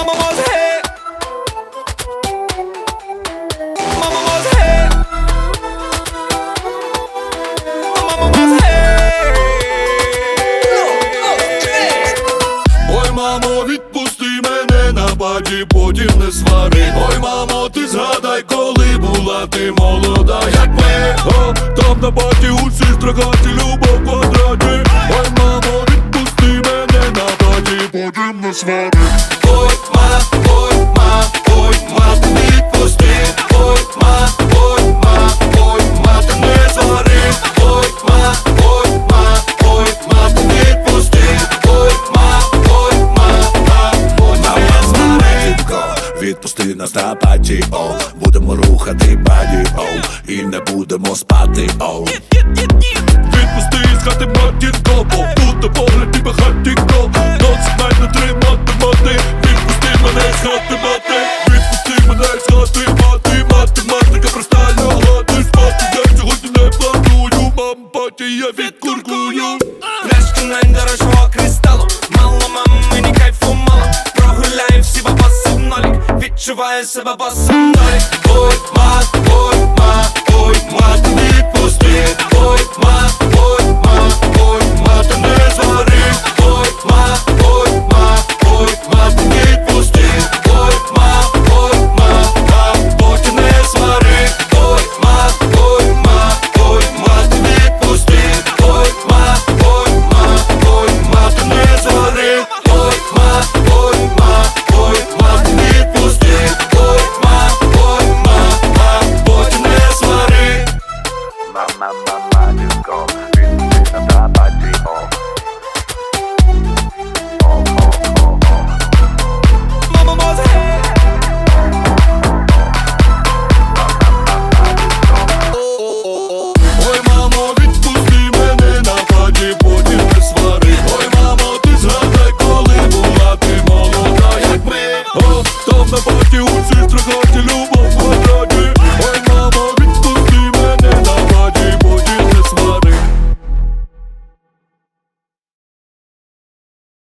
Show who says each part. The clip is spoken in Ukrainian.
Speaker 1: Mama was here. Mama Ой, мамо, відпусти мене на баді, потім не свари. Ой, мамо, ти згадай, коли була ти молода, як ми. О, там на баті усі строгаті любов в квадраті. Ой, мамо, відпусти мене на баді, потім не.
Speaker 2: Нас на паті, о. Будемо рухати баді, о. І не будемо спати, о.
Speaker 1: Відпусти з хати матінко, бо буде погляд і багатінко Досить мене тримати мати. Відпусти мене з хати мати. Відпусти мене з хати мати. Математика проста лягати спати Я сьогодні не планую, мам, паті, я відкуркую.
Speaker 3: Пляшка найдорожчого кристалу Мало мам, мені кайфу vorbei ist, aber was zum Nein, holt.